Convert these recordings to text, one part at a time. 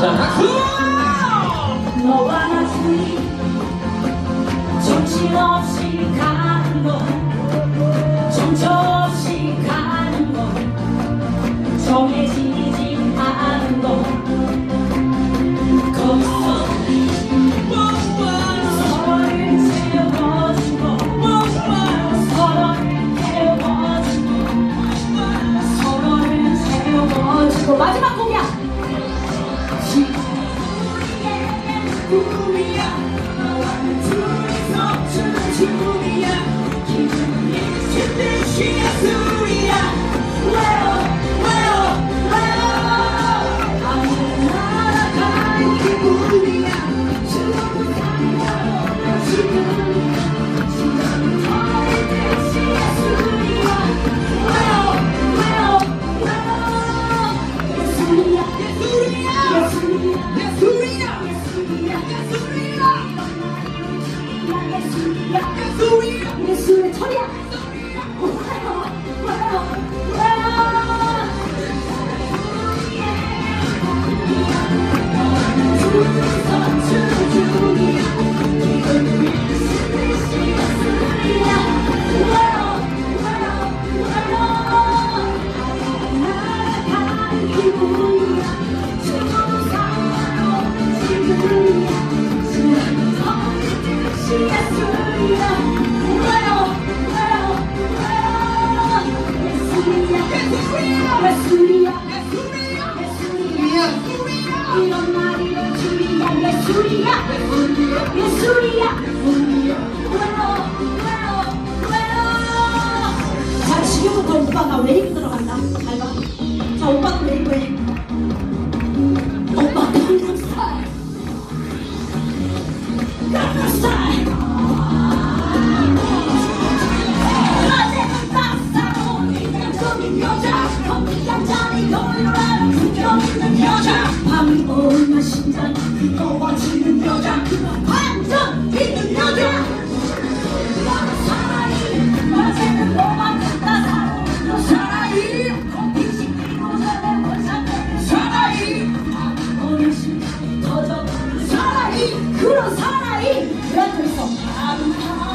박수! 예수의 철이야! 와요 와요 와요 Yes, you do 세상 그거와 지는 여자. 그만 반전 있는 여자 사나이 낮에는 너만 같다 사나이 커피 시키고 전에 원상대 사나이 어느 시간에 터져 사나이 그런 사나이 그래서 아름다워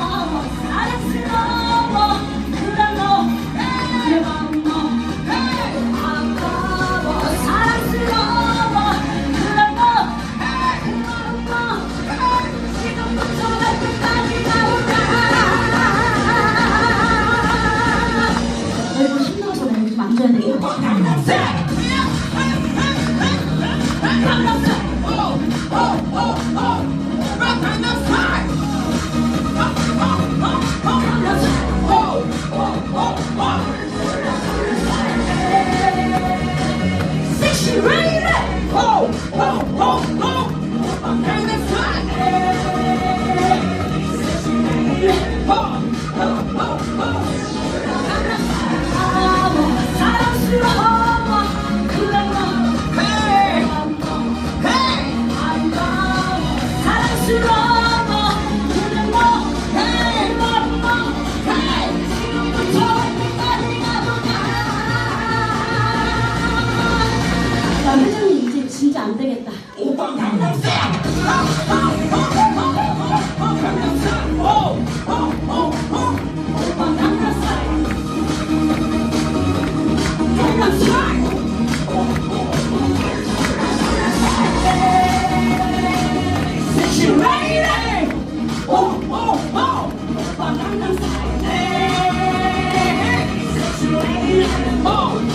감사합니다. 회장님 이제 진짜 안 되겠다. 오빠 강남쌤! Oh.